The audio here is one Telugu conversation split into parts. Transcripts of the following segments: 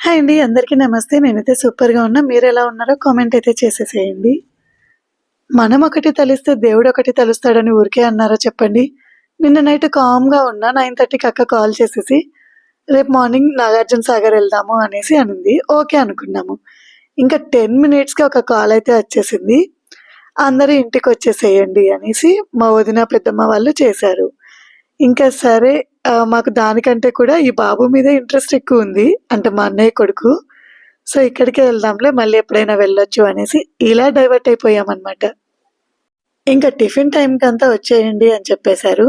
హాయ్ అండి అందరికీ నమస్తే. నేనైతే సూపర్గా ఉన్నా. మీరు ఎలా ఉన్నారో కామెంట్ అయితే చేసేసేయండి. మనం ఒకటి తలిస్తే దేవుడు ఒకటి తలుస్తాడని ఊరికే అన్నారో చెప్పండి. నిన్న నైట్ కామ్గా ఉన్నా నైన్ థర్టీకి అక్క కాల్ చేసేసి రేపు మార్నింగ్ నాగార్జున సాగర్ వెళ్దాము అనేసి అనింది. ఓకే అనుకున్నాము. ఇంకా టెన్ మినిట్స్కి ఒక కాల్ అయితే వచ్చేసింది. అందరూ ఇంటికి వచ్చేసేయండి అనేసి మా వదిన పెద్దమ్మ వాళ్ళు చేశారు. ఇంకా సరే మాకు దానికంటే కూడా ఈ బాబు మీద ఇంట్రెస్ట్ ఎక్కువ ఉంది. అంటే మా అన్నయ్య కొడుకు. సో ఇక్కడికే వెళ్దాంలే మళ్ళీ ఎప్పుడైనా వెళ్ళొచ్చు అనేసి ఇలా డైవర్ట్ అయిపోయామన్నమాట. ఇంకా టిఫిన్ టైంకి అంతా వచ్చేయండి అని చెప్పేశారు.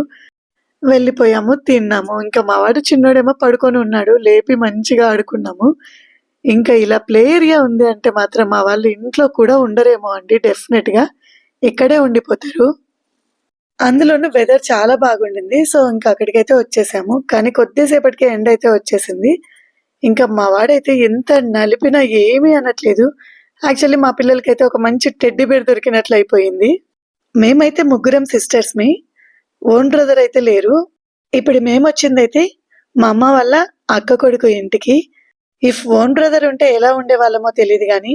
వెళ్ళిపోయాము తిన్నాము. ఇంకా మావాడు చిన్నోడేమో పడుకొని ఉన్నాడు లేపి మంచిగా ఆడుకున్నాము. ఇంకా ఇలా ప్లే ఏరియా ఉంది అంటే మాత్రం మా వాళ్ళు ఇంట్లో కూడా ఉండరేమో అండి డెఫినెట్గా ఇక్కడే ఉండిపోతారు. అందులోనూ వెదర్ చాలా బాగుండింది. సో ఇంకా అక్కడికైతే వచ్చేసాము. కానీ కొద్దిసేపటికే ఎండ్ అయితే వచ్చేసింది. ఇంకా మా వాడైతే ఎంత నలిపినా ఏమీ అనట్లేదు. యాక్చువల్లీ మా పిల్లలకైతే ఒక మంచి టెడ్డీ బేర్ దొరికినట్లు అయిపోయింది. మేమైతే ముగ్గురం సిస్టర్స్ మీ. ఓన్ బ్రదర్ అయితే లేరు. ఇప్పుడు మేము వచ్చిందైతే మా అమ్మ వాళ్ళ అక్క కొడుకు ఇంటికి. ఇఫ్ ఓన్ బ్రదర్ ఉంటే ఎలా ఉండేవాళ్ళమో తెలియదు కానీ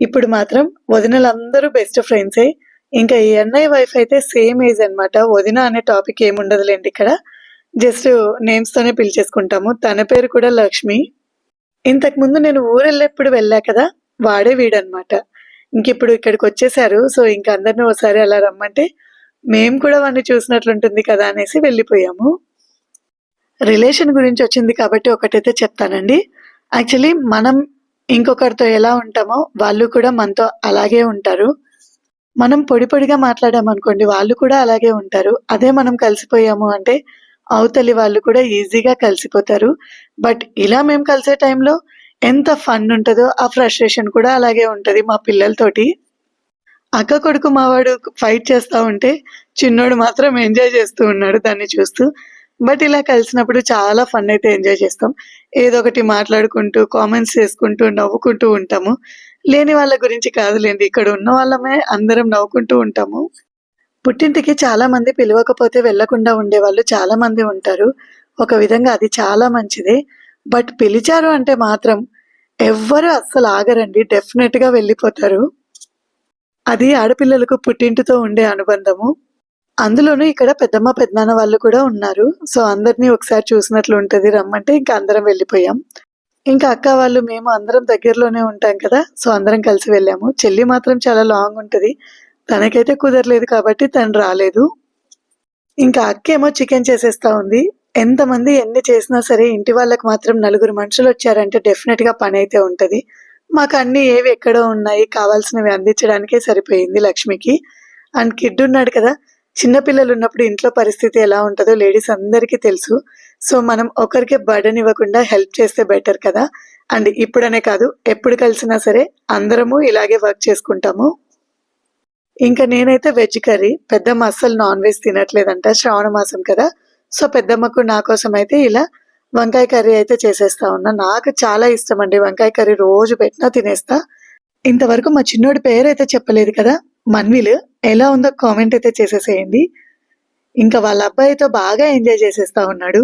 ఇప్పుడు మాత్రం వదినలందరూ బెస్ట్ ఫ్రెండ్సే ఇంకా ఈ అన్నయ్య వైఫ్ అయితే సేమ్ ఏజ్ అనమాట వదిన అనే టాపిక్ ఏముండదులేండి ఇక్కడ. జస్ట్ నేమ్స్తోనే పిలిచేసుకుంటాము. తన పేరు కూడా లక్ష్మి. ఇంతకు ముందు నేను ఊరెళ్ళేప్పుడు వెళ్ళా కదా? వాడే వీడనమాట ఇంక ఇప్పుడు ఇక్కడికి వచ్చేసారు. సో ఇంక అందరిని ఒకసారి అలా రమ్మంటే మేము కూడా వాడిని చూసినట్లుంటుంది కదా అనేసి వెళ్ళిపోయాము. రిలేషన్ గురించి వచ్చింది కాబట్టి ఒకటైతే చెప్తానండి. యాక్చువల్లీ మనం ఇంకొకరితో ఎలా ఉంటామో వాళ్ళు కూడా మనతో అలాగే ఉంటారు. మనం పొడి పొడిగా మాట్లాడామనుకోండి వాళ్ళు కూడా అలాగే ఉంటారు. అదే మనం కలిసిపోయాము అంటే అవతలి వాళ్ళు కూడా ఈజీగా కలిసిపోతారు. బట్ ఇలా మేము కలిసే టైంలో ఎంత ఫన్ ఉంటుందో ఆ ఫ్రస్ట్రేషన్ కూడా అలాగే ఉంటుంది మా పిల్లలతోటి. అక్క కొడుకు మావాడు ఫైట్ చేస్తూ ఉంటే చిన్నోడు మాత్రం ఎంజాయ్ చేస్తూ ఉన్నాడు దాన్ని చూస్తూ. బట్ ఇలా కలిసినప్పుడు చాలా ఫన్ అయితే ఎంజాయ్ చేస్తాం. ఏదో ఒకటి మాట్లాడుకుంటూ కామెంట్స్ చేసుకుంటూ నవ్వుకుంటూ ఉంటాము. లేని వాళ్ళ గురించి కాదులేండి. ఇక్కడ ఉన్న వాళ్ళమే అందరం నవ్వుకుంటూ ఉంటాము. పుట్టింటికి చాలా మంది పిలవకపోతే వెళ్ళకుండా ఉండే వాళ్ళు చాలా మంది ఉంటారు. ఒక విధంగా అది చాలా మంచిది. బట్ పిలిచారు అంటే మాత్రం ఎవ్వరు అస్సలు ఆగరండి. డెఫినెట్గా వెళ్ళిపోతారు. అది ఆడపిల్లలకు పుట్టింటితో ఉండే అనుబంధము. అందులోనూ ఇక్కడ పెద్దమ్మ పెద్దనాన్న వాళ్ళు కూడా ఉన్నారు. సో అందరినీ ఒకసారి చూసినట్లు ఉంటుంది. రమ్మంటే ఇంకా అందరం వెళ్ళిపోయాం. ఇంకా అక్క వాళ్ళు మేము అందరం దగ్గరలోనే ఉంటాం కదా సో అందరం కలిసి వెళ్ళాము. చెల్లి మాత్రం చాలా లాంగ్ ఉంటది. తనకైతే కుదరలేదు కాబట్టి తను రాలేదు. ఇంకా అక్క ఏమో చికెన్ చేసేస్తా ఉంది. ఎంతమంది ఎన్ని చేసినా సరే ఇంటి వాళ్ళకి మాత్రం నలుగురు మనుషులు వచ్చారంటే డెఫినెట్గా పని అయితే ఉంటుంది. మాకు అన్ని ఏవి ఎక్కడో ఉన్నాయి కావాల్సినవి అందించడానికే సరిపోయింది లక్ష్మికి. అండ్ కిడ్ ఉన్నాడు కదా చిన్నపిల్లలు ఉన్నప్పుడు ఇంట్లో పరిస్థితి ఎలా ఉంటుందో లేడీస్ అందరికీ తెలుసు. సో మనం ఒకరికి బర్డన్ ఇవ్వకుండా హెల్ప్ చేస్తే బెటర్ కదా. అండ్ ఇప్పుడనే కాదు ఎప్పుడు కలిసినా సరే అందరము ఇలాగే వర్క్ చేసుకుంటాము. ఇంకా నేనైతే వెజ్ కర్రీ పెద్దమ్మ అస్సలు నాన్ వెజ్ తినట్లేదంట శ్రావణ మాసం కదా. సో పెద్దమ్మకు నా కోసం అయితే ఇలా వంకాయ కర్రీ అయితే చేసేస్తా ఉన్నా. నాకు చాలా ఇష్టం అండి వంకాయ కర్రీ రోజు పెట్టినా తినేస్తా. ఇంతవరకు మా చిన్నోడి పేరు అయితే చెప్పలేదు కదా మన్విల్. ఎలా ఉందో కామెంట్ అయితే చేసేసేయండి. ఇంకా వాళ్ళ అబ్బాయితో బాగా ఎంజాయ్ చేసేస్తా ఉన్నాడు.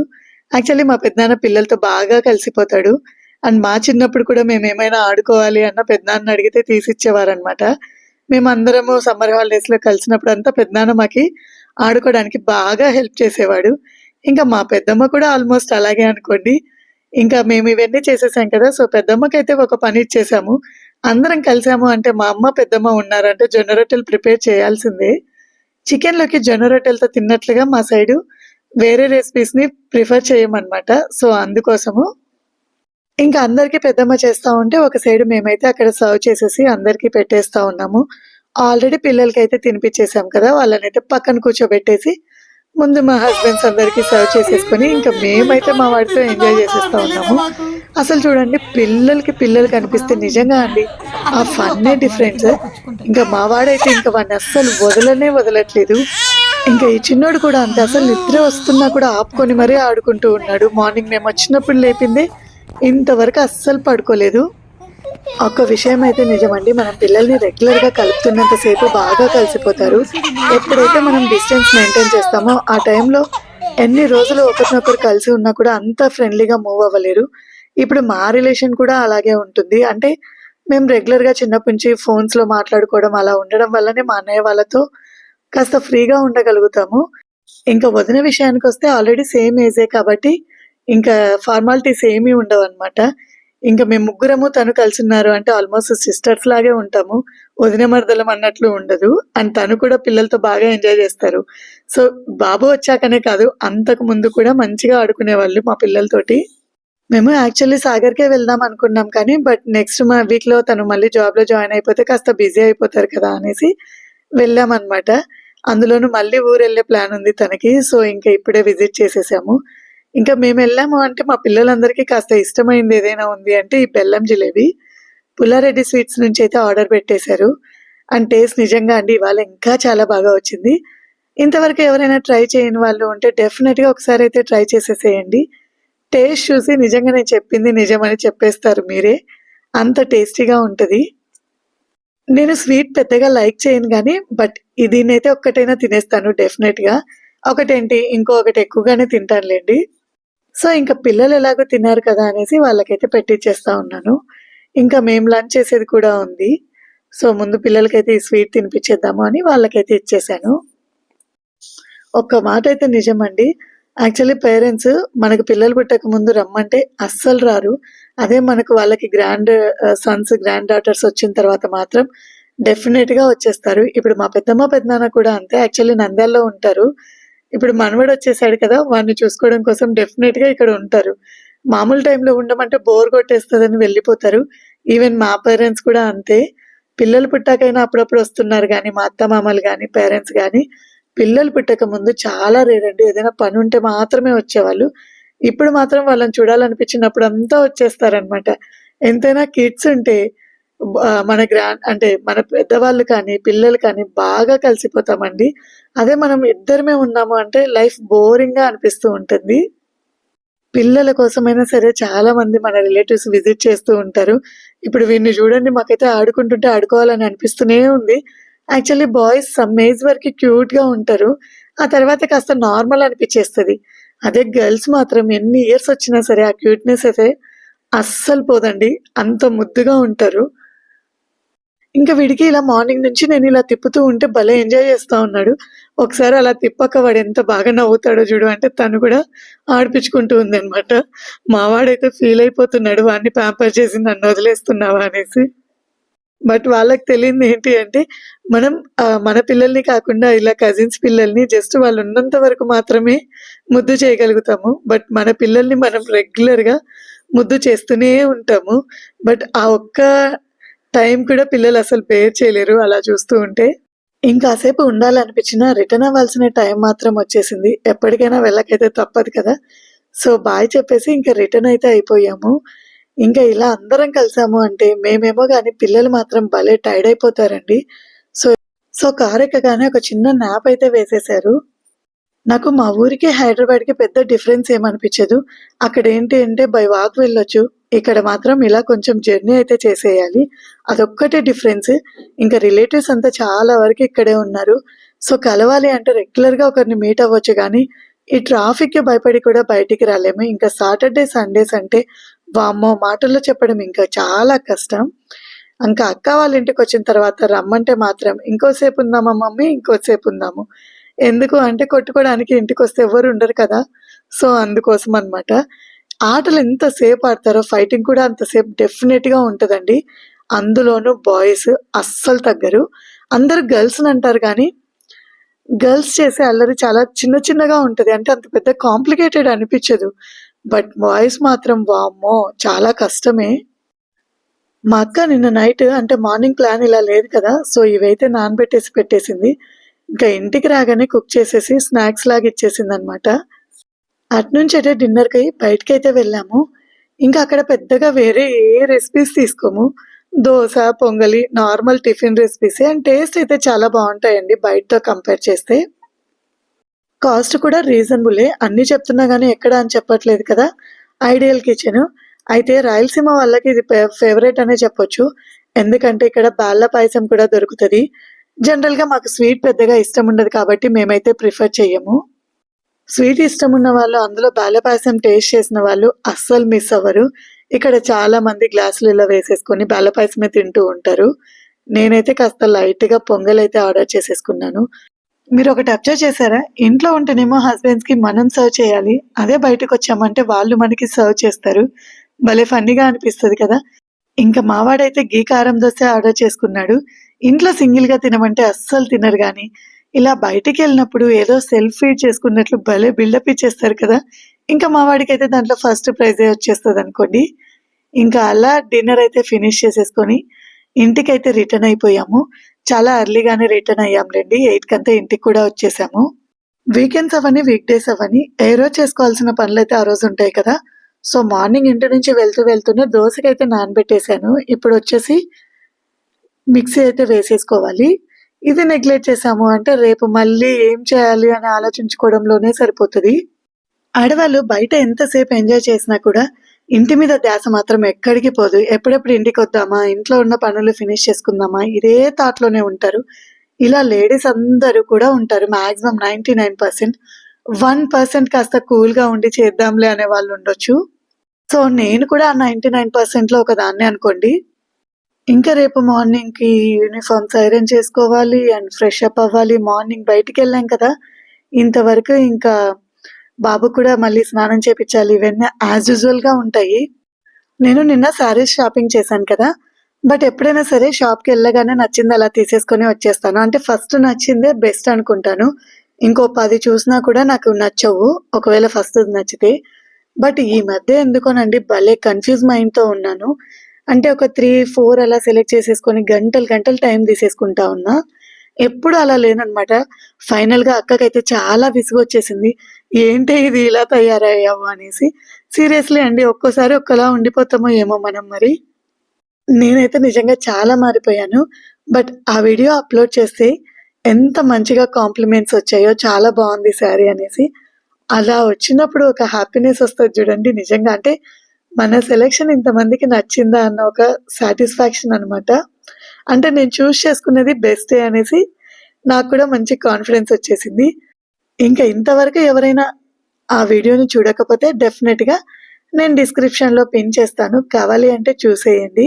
యాక్చువల్లీ మా పెద్దనాన్న పిల్లలతో బాగా కలిసిపోతాడు. అండ్ మా చిన్నప్పుడు కూడా మేము ఏమైనా ఆడుకోవాలి అన్న పెద్దనాన్న అడిగితే తీసిచ్చేవారనమాట మేము అందరము సమ్మర్ హాలిడేస్లో కలిసినప్పుడు అంతా పెద్దనాన్న మాకి ఆడుకోవడానికి బాగా హెల్ప్ చేసేవాడు. ఇంకా మా పెద్దమ్మ కూడా ఆల్మోస్ట్ అలాగే అనుకోండి. ఇంకా మేము ఇవన్నీ చేసేసాం కదా సో పెద్దమ్మకైతే ఒక పని ఇచ్చేసాము. అందరం కలిసాము అంటే మా అమ్మ పెద్దమ్మ ఉన్నారంటే జొన్న రొట్టెలు ప్రిపేర్ చేయాల్సిందే. చికెన్లోకి జొన్న రొట్టెలతో తిన్నట్లుగా మా సైడు వేరే రెసిపీస్ని ప్రిఫర్ చేయమన్నమాట. సో అందుకోసము ఇంకా అందరికీ పెద్దమ్మ చేస్తా ఉంటే ఒక సైడ్ మేమైతే అక్కడ సర్వ్ చేసేసి అందరికీ పెట్టేస్తా ఉన్నాము. ఆల్రెడీ పిల్లలకి అయితే తినిపించేసాం కదా వాళ్ళనైతే పక్కన కూర్చోబెట్టేసి ముందు మా హస్బెండ్స్ అందరికీ సర్వ్ చేసేసుకొని ఇంకా మేమైతే మా వాడితో ఎంజాయ్ చేసేస్తా ఉన్నాము. అసలు చూడండి పిల్లలకి పిల్లలు కనిపిస్తే నిజంగా అండి ఆ ఫన్నే డిఫరెన్స్ ఇంకా మా వాడైతే ఇంకా వాడిని అస్సలు వదలనే వదలట్లేదు. ఇంకా ఈ చిన్నోడు కూడా అంతే. అసలు నిద్ర వస్తున్నా కూడా ఆపుకొని మరీ ఆడుకుంటూ ఉన్నాడు. మార్నింగ్ మేము వచ్చినప్పుడు లేపిందే. ఇంతవరకు అస్సలు పడుకోలేదు. ఒక్క విషయం అయితే నిజమండి. మనం పిల్లల్ని రెగ్యులర్గా కలుపుతున్నంతసేపు బాగా కలిసిపోతారు. ఎప్పుడైతే మనం డిస్టెన్స్ మెయింటైన్ చేస్తామో ఆ టైంలో ఎన్ని రోజులు ఒకరినొకరు కలిసి ఉన్నా కూడా అంత ఫ్రెండ్లీగా మూవ్ అవ్వలేరు. ఇప్పుడు మా రిలేషన్ కూడా అలాగే ఉంటుంది. అంటే మేము రెగ్యులర్‌గా చిన్నప్పటి నుంచి ఫోన్స్‌లో మాట్లాడుకోవడం అలా ఉండడం వల్లనే మా అన్నయ్య వాళ్ళతో కాస్త ఫ్రీగా ఉండగలుగుతాము. ఇంకా వదిన విషయానికి వస్తే ఆల్రెడీ సేమ్ ఏజే కాబట్టి ఇంకా ఫార్మాలిటీస్ ఏమీ ఉండవు అనమాట ఇంకా మేము ముగ్గురము తను కలిసున్నారు అంటే ఆల్మోస్ట్ సిస్టర్స్ లాగే ఉంటాము. వదిన మరదలం అన్నట్లు ఉండదు. అండ్ తను కూడా పిల్లలతో బాగా ఎంజాయ్ చేస్తారు. సో, బాబు వచ్చాకనే కాదు అంతకు ముందు కూడా మంచిగా ఆడుకునేవాళ్ళు మా పిల్లలతోటి. మేము యాక్చువల్లీ సాగర్‌కే వెళ్దాం అనుకున్నాం కానీ బట్ నెక్స్ట్ మా వీక్‌లో తను మళ్ళీ జాబ్‌లో జాయిన్ అయిపోతే కాస్త బిజీ అయిపోతారు కదా! అనేసి వెళ్ళామన్నమాట అందులోనూ మళ్ళీ ఊరెళ్ళే ప్లాన్ ఉంది తనకి. సో, ఇంకా ఇప్పుడే విజిట్ చేసేసాము. ఇంకా మేము వెళ్ళాము అంటే మా పిల్లలందరికీ కాస్త ఇష్టమైంది ఏదైనా ఉంది అంటే ఈ బెల్లం జిలేబీ పుల్లారెడ్డి స్వీట్స్ నుంచి అయితే ఆర్డర్ పెట్టేశారు. అండ్ టేస్ట్ నిజంగా అండి ఇవాళ ఇంకా చాలా బాగా వచ్చింది. ఇంతవరకు ఎవరైనా ట్రై చేయని వాళ్ళు ఉంటే డెఫినెట్గా ఒకసారి అయితే ట్రై చేసేసేయండి. టేస్ట్ చూసి నిజంగా నేను చెప్పింది నిజమని చెప్పేస్తారు మీరే. అంత టేస్టీగా ఉంటుంది నేను స్వీట్ పెద్దగా లైక్ చేయను కానీ బట్ దీన్నైతే ఒక్కటైనా తినేస్తాను డెఫినెట్గా ఒకటేంటి ఇంకొకటి ఎక్కువగానే తింటానులేండి సో, ఇంకా పిల్లలు ఎలాగో తిన్నారు కదా! అనేసి వాళ్ళకైతే పెట్టిచ్చేస్తా ఉన్నాను. ఇంకా మేము లంచ్ చేసేది కూడా ఉంది. సో, ముందు పిల్లలకైతే ఈ స్వీట్ తినిపించేద్దాము అని వాళ్ళకైతే ఇచ్చేసాను. ఒక్క మాట అయితే నిజమండి. యాక్చువల్లీ పేరెంట్స్ మనకు పిల్లలు పుట్టక ముందు రమ్మంటే అస్సలు రారు. అదే మనకు వాళ్ళకి గ్రాండ్ సన్స్, గ్రాండ్ డాటర్స్ వచ్చిన తర్వాత మాత్రం డెఫినిట్‌గా వచ్చేస్తారు. ఇప్పుడు మా పెద్దమ్మ, పెదనాన్న కూడా అంతే. యాక్చువల్లీ నంద్యాలలో ఉంటారు. ఇప్పుడు మనవడొచ్చేసాడు కదా! వాడిని చూసుకోవడం కోసం డెఫినిట్‌గా ఇక్కడ ఉంటారు. మామూలు టైంలో ఉండమంటే బోర్ కొట్టేస్తుందని వెళ్ళిపోతారు. ఈవెన్ మా పేరెంట్స్ కూడా అంతే. పిల్లలు పుట్టాకైనా అప్పుడప్పుడు వస్తున్నారు కానీ మా అత్త మామలు కానీ పేరెంట్స్ కానీ పిల్లలు పుట్టక ముందు చాలా రేరండి అండి. ఏదైనా ఉంటే మాత్రమే వచ్చేవాళ్ళు. ఇప్పుడు మాత్రం వాళ్ళని చూడాలనిపించినప్పుడు అంతా వచ్చేస్తారనమాట. ఎంతైనా కిడ్స్ ఉంటే మన గ్రాండ్ అంటే మన పెద్దవాళ్ళు కానీ, పిల్లలు కానీ బాగా కలిసిపోతామండి. అదే మనం ఇద్దరమే ఉన్నాము అంటే లైఫ్ బోరింగ్‌గా అనిపిస్తూ ఉంటుంది. పిల్లల కోసమైనా సరే చాలా మంది మన రిలేటివ్స్ విజిట్ చేస్తూ ఉంటారు. ఇప్పుడు వీడిని చూడండి మాకైతే ఆడుకుంటుంటే ఆడుకోవాలని అనిపిస్తూనే ఉంది. యాక్చువల్లీ బాయ్స్ సమ్ ఏజ్ వరకు క్యూట్‌గా ఉంటారు. ఆ తర్వాత కాస్త నార్మల్ అనిపించేస్తుంది అదే గర్ల్స్ మాత్రం ఎన్ని ఇయర్స్ వచ్చినా సరే ఆ క్యూట్‌నెస్ అయితే అస్సలు పోదండి. అంత ముద్దుగా ఉంటారు. ఇంకా వీడికి ఇలా మార్నింగ్ నుంచి నేను ఇలా తిప్పుతూ ఉంటే భలే ఎంజాయ్ చేస్తూ ఉన్నాడు. ఒకసారి అలా తిప్పక వాడు ఎంత బాగా నవ్వుతాడో చూడు అంటే తను కూడా ఆడిపించుకుంటూ ఉంది అనమాట మావాడైతే ఫీల్ అయిపోతున్నాడు వాడిని ప్యాంపర్ చేసి నన్ను వదిలేస్తున్నావా అనేసి. బట్ వాళ్ళకి తెలియంది ఏంటి అంటే మనం మన పిల్లల్ని కాకుండా ఇలా కజిన్స్ పిల్లల్ని జస్ట్ వాళ్ళు ఉన్నంత వరకు మాత్రమే ముద్దు చేయగలుగుతాము. బట్ మన పిల్లల్ని మనం రెగ్యులర్‌గా ముద్దు చేస్తూనే ఉంటాము. బట్ ఆ ఒక్క టైం కూడా పిల్లలు అసలు బేర్ చేయలేరు అలా చూస్తూ ఉంటే. ఇంకాసేపు ఉండాలనిపించినా రిటర్న్ అవ్వాల్సిన టైం మాత్రం వచ్చేసింది. ఎప్పటికైనా వెళ్ళకైతే తప్పదు కదా! సో, బాయ్ చెప్పేసి ఇంకా రిటర్న్ అయితే అయిపోయాము. ఇంకా ఇలా అందరం కలిసాము అంటే మేమేమో కానీ పిల్లలు మాత్రం భలే టైర్డ్ అయిపోతారండి. సో, సో కారెక్కగానే ఒక చిన్న నాప్ అయితే వేసేశారు. నాకు మా ఊరికి, హైదరాబాద్‌కి పెద్ద డిఫరెన్స్ ఏమనిపించదు అక్కడ ఏంటి అంటే బై వాక్ వెళ్ళొచ్చు. ఇక్కడ మాత్రం ఇలా కొంచెం జర్నీ అయితే చేసేయాలి. అదొక్కటే డిఫరెన్స్. ఇంకా రిలేటివ్స్ అంతా చాలా వరకు ఇక్కడే ఉన్నారు. సో, కలవాలి అంటే రెగ్యులర్‌గా ఒకరిని మీట్ అవ్వచ్చు కానీ ఈ ట్రాఫిక్‌కి భయపడి కూడా బయటికి రాలేము. ఇంకా సాటర్‌డే, సండేస్ అంటే వామ్మో! మాటల్లో చెప్పడం ఇంకా చాలా కష్టం. ఇంకా అక్క వాళ్ళ ఇంటికి వచ్చిన తర్వాత రమ్మంటే మాత్రం ఇంకోసేపు ఉందామా మమ్మీ, ఇంకోసేపు ఉందాము. ఎందుకు అంటే కొట్టుకోవడానికి ఇంటికొస్తే ఎవ్వరు ఉండరు కదా! సో, అందుకోసం అనమాట. ఆటలు ఎంతసేపు ఆడతారో ఫైటింగ్ కూడా అంతసేపు డెఫినెట్గా ఉంటదండి. అందులోనూ బాయ్స్ అస్సలు తగ్గరు. అందరూ గర్ల్స్‌ని అంటారు కానీ గర్ల్స్ చేసే అల్లరి చాలా చిన్న చిన్నగా ఉంటది. అంటే అంత పెద్ద కాంప్లికేటెడ్ అనిపించదు బట్ వాయిస్ మాత్రం వామ్మో! చాలా కష్టమే. మా అక్క నిన్న నైట్ అంటే మార్నింగ్ ప్లాన్ ఇలా లేదు కదా! సో, ఇవైతే నానబెట్టేసి పెట్టేసింది. ఇంకా ఇంటికి రాగానే కుక్ చేసేసి స్నాక్స్ లాగా ఇచ్చేసింది అనమాట అట్నుంచి అటునుంచైతే డిన్నర్‌కి బయటికైతే వెళ్ళాము. ఇంకా అక్కడ పెద్దగా వేరే ఏ రెసిపీస్ తీసుకోము. దోశ పొంగలి normal tiffin recipes and taste అయితే చాలా బాగుంటాయండి బయటతో కంపేర్ చేస్తే. కాస్ట్ కూడా రీజనబులే. అన్నీ చెప్తున్నా కానీ ఎక్కడ అని చెప్పట్లేదు కదా! Ideal kitchen. అయితే రాయలసీమ వాళ్ళకి ఇది ఫేవరెట్ అనే చెప్పొచ్చు. ఎందుకంటే ఇక్కడ బాళ్ళ పాయసం కూడా దొరుకుతది. జనరల్‌గా మాకు స్వీట్ పెద్దగా ఇష్టం ఉండదు కాబట్టి మేమైతే ప్రిఫర్ చేయము స్వీట్ ఇష్టం ఉన్న వాళ్ళు అందులో బాల పాయసం టేస్ట్ చేసిన వాళ్ళు అస్సలు మిస్ అవ్వరు. ఇక్కడ చాలా మంది గ్లాసులు ఇలా వేసేసుకొని బాల పాయసమే తింటూ ఉంటారు నేనైతే కాస్త లైట్గా పొంగల్ అయితే ఆర్డర్ చేసేసుకున్నాను మీరు ఒకటి అబ్జర్వ్ చేశారా? ఇంట్లో ఉంటేనేమో హస్బెండ్స్కి మనం సర్వ్ చేయాలి అదే బయటకు వచ్చామంటే వాళ్ళు మనకి సర్వ్ చేస్తారు. భలే ఫన్నీగా అనిపిస్తుంది కదా? ఇంకా మావాడైతే గీ కారం దోశ ఆర్డర్ చేసుకున్నాడు. ఇంట్లో సింగిల్గా తినమంటే అస్సలు తినరు కానీ ఇలా బయటికి వెళ్ళినప్పుడు ఏదో సెల్ఫ్ ఫీడ్ చేసుకున్నట్లు భలే బిల్డప్ ఇచ్చేస్తారు కదా? ఇంకా మావాడికి అయితే దాంట్లో ఫస్ట్ ప్రైజే వచ్చేస్తుంది అనుకోండి ఇంకా అలా డిన్నర్ అయితే ఫినిష్ చేసేసుకొని ఇంటికైతే రిటర్న్ అయిపోయాము. చాలా ఎర్లీగానే రిటర్న్ అయ్యాంలేండి. ఎయిట్ కంతా ఇంటికి కూడా వచ్చేసాము. వీకెండ్స్ అవని వీక్ డేస్ అవని ఏ రోజు చేసుకోవాల్సిన పనులు అయితే ఆ రోజు ఉంటాయి కదా. సో మార్నింగ్ ఇంటి నుంచి వెళ్తూ వెళ్తూనే దోశకైతే నానబెట్టేశాను. ఇప్పుడు వచ్చేసి మిక్సీ అయితే వేసేసుకోవాలి. ఇది నెగ్లెక్ట్ చేసాము అంటే రేపు మళ్ళీ ఏం చేయాలి అని ఆలోచించుకోవడంలోనే సరిపోతుంది. ఆడవాళ్ళు బయట ఎంతసేపు ఎంజాయ్ చేసినా కూడా ఇంటి మీద ధ్యాస మాత్రం ఎక్కడికి పోదు. ఎప్పుడెప్పుడు ఇంటికి వద్దామా? ఇంట్లో ఉన్న పనులు ఫినిష్ చేసుకుందామా? ఇదే థాట్లోనే ఉంటారు. ఇలా లేడీస్ అందరూ కూడా ఉంటారు. Maximum ninety nine percent one percent కాస్త కూల్గా ఉండి చేద్దాంలే అనే వాళ్ళు ఉండొచ్చు. సో నేను కూడా నైంటీ నైన్ పర్సెంట్లో ఒక దాన్ని అనుకోండి. ఇంకా రేపు మార్నింగ్కి యూనిఫామ్స్ ఐరన్ చేసుకోవాలి అండ్ ఫ్రెష్ అప్ అవ్వాలి. మార్నింగ్ బయటికి వెళ్ళాం కదా. ఇంతవరకు ఇంకా బాబు కూడా మళ్ళీ స్నానం చేపించాలి. ఇవన్నీ యాజ్ యూజువల్గా ఉంటాయి. నేను నిన్న శారీస్ షాపింగ్ చేశాను కదా. బట్ ఎప్పుడైనా సరే షాప్కి వెళ్ళగానే నచ్చింది అలా తీసేసుకొని వచ్చేస్తాను. అంటే ఫస్ట్ నచ్చిందే బెస్ట్ అనుకుంటాను. ఇంకో పది చూసినా కూడా నాకు నచ్చవు. ఒకవేళ ఫస్ట్ నచ్చితే. బట్ ఈ మధ్య ఎందుకోనండి భలే కన్ఫ్యూజ్ మైండ్తో ఉన్నాను. అంటే ఒక త్రీ ఫోర్ అలా సెలెక్ట్ చేసేసుకొని గంటలు గంటలు టైం తీసేసుకుంటా ఉన్నా. ఎప్పుడు అలా లేనమాట ఫైనల్గా అక్కకైతే చాలా విసుగు వచ్చేసింది ఏంటి ఇది ఇలా తయారయ్యావు అనేసి సీరియస్లీ అండి ఒక్కోసారి ఒక్కలా ఉండిపోతామో ఏమో మనం మరి. నేనైతే నిజంగా చాలా మారిపోయాను బట్ ఆ వీడియో అప్లోడ్ చేస్తే ఎంత మంచిగా కాంప్లిమెంట్స్ వచ్చాయో చాలా బాగుంది శారీ అనేసి. అలా వచ్చినప్పుడు ఒక హ్యాపీనెస్ వస్తుంది చూడండి నిజంగా అంటే మన సెలెక్షన్ ఇంతమందికి నచ్చిందా అన్న ఒక సాటిస్ఫాక్షన్ అనమాట అంటే నేను చూస్ చేసుకునేది బెస్టే అనేసి నాకు కూడా మంచి కాన్ఫిడెన్స్ వచ్చేసింది. ఇంకా ఇంతవరకు ఎవరైనా ఆ వీడియోని చూడకపోతే డెఫినెట్గా నేను డిస్క్రిప్షన్లో పిన్ చేస్తాను. కావాలి అంటే చూసేయండి.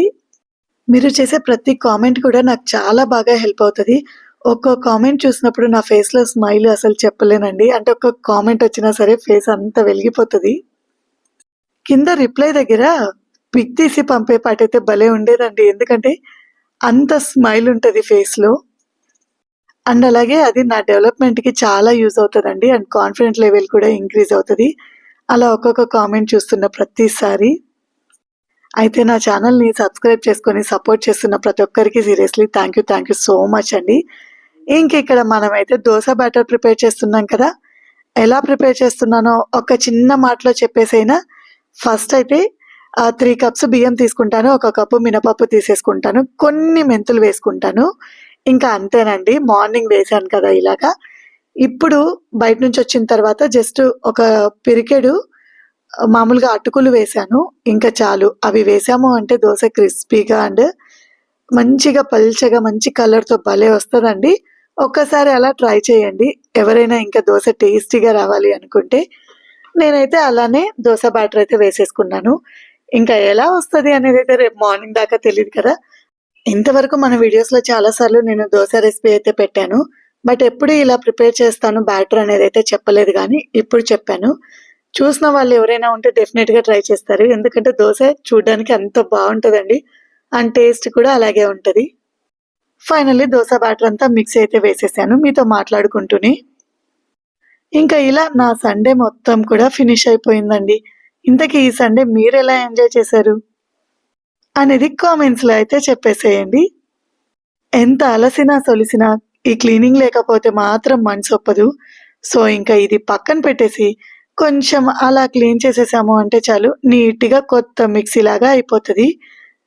మీరు చేసే ప్రతి కామెంట్ కూడా నాకు చాలా బాగా హెల్ప్ అవుతుంది. ఒక్కో కామెంట్ చూసినప్పుడు నా ఫేస్లో స్మైల్ అసలు చెప్పలేనండి. అంటే ఒక్క కామెంట్ వచ్చినా సరే ఫేస్ అంత వెలిగిపోతుంది. కింద రిప్లై దగ్గర పిక్ తీసి పంపే పాటైతే భలే ఉండేదండి. ఎందుకంటే అంత స్మైల్ ఉంటుంది ఫేస్లో. అండ్ అలాగే అది నా డెవలప్మెంట్కి చాలా యూజ్ అవుతుందండి. అండ్ కాన్ఫిడెంట్ లెవెల్ కూడా ఇంక్రీజ్ అవుతుంది. అలా ఒక్కొక్క కామెంట్ చూస్తున్న ప్రతిసారి. అయితే నా ఛానల్ని సబ్స్క్రైబ్ చేసుకొని సపోర్ట్ చేస్తున్న ప్రతి ఒక్కరికి seriously thank you thank you so much అండి. ఇంక ఇక్కడ మనమైతే దోశ బ్యాటర్ ప్రిపేర్ చేస్తున్నాం కదా. ఎలా ప్రిపేర్ చేస్తున్నానో ఒక చిన్న మాటలో చెప్పేసైనా ఫస్ట్ అయితే త్రీ కప్స్ బియ్యం తీసుకుంటాను ఒక కప్పు మినపప్పు తీసేసుకుంటాను కొన్ని మెంతులు వేసుకుంటాను. ఇంకా అంతేనండి. మార్నింగ్ వేసాను కదా ఇలాగా. ఇప్పుడు బయట నుంచి వచ్చిన తర్వాత జస్ట్ ఒక పిరికెడు మామూలుగా అటుకులు వేసాను ఇంకా చాలు. అవి వేసాము అంటే దోశ క్రిస్పీగా అండ్ మంచిగా పల్చగా మంచి కలర్తో భలే వస్తుందండి. ఒక్కసారి అలా ట్రై చేయండి. ఎవరైనా ఇంకా దోశ టేస్టీగా రావాలి అనుకుంటే నేనైతే అలానే దోశ బ్యాటర్ అయితే వేసేసుకున్నాను. ఇంకా ఎలా వస్తుంది అనేది అయితే రేపు మార్నింగ్ దాకా తెలియదు కదా. ఇంతవరకు మన వీడియోస్లో చాలాసార్లు నేను దోశ రెసిపీ అయితే పెట్టాను బట్ ఎప్పుడు ఇలా ప్రిపేర్ చేస్తాను బ్యాటర్ అనేది అయితే చెప్పలేదు కానీ ఇప్పుడు చెప్పాను. చూసిన వాళ్ళు ఎవరైనా ఉంటే డెఫినెట్గా ట్రై చేస్తారు ఎందుకంటే దోశ చూడడానికి అంత బాగుంటుందండి అండ్ టేస్ట్ కూడా అలాగే ఉంటుంది. ఫైనల్లీ దోశ బ్యాటర్ అంతా మిక్స్ అయితే వేసేసాను మీతో మాట్లాడుకుంటూనే. ఇంకా ఇలా నా సండే మొత్తం కూడా ఫినిష్ అయిపోయిందండి. ఇంతకీ ఈ సండే మీరు ఎలా ఎంజాయ్ చేశారు? అనేది కామెంట్స్లో అయితే చెప్పేసేయండి. ఎంత అలసినా సొలిసినా ఈ క్లీనింగ్ లేకపోతే మాత్రం మనసొప్పదు. సో ఇంకా ఇది పక్కన పెట్టేసి కొంచెం అలా క్లీన్ చేసేసాము అంటే చాలు నీట్గా కొత్త మిక్సీ లాగా అయిపోతుంది.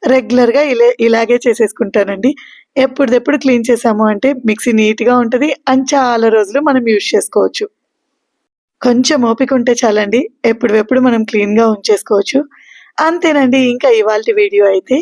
రెగ్యులర్గా ఇలా ఇలాగే చేసేసుకుంటానండి. ఎప్పుడెప్పుడు క్లీన్ చేసాము అంటే మిక్సీ నీట్గా ఉంటుంది అని చాలా రోజులు మనం యూజ్ చేసుకోవచ్చు. కొంచెం ఓపిక ఉంటే చాలండి. ఎప్పుడెప్పుడు మనం క్లీన్గా ఉంచేసుకోవచ్చు. అంతేనండి ఇంకా ఇవాళ వీడియో అయితే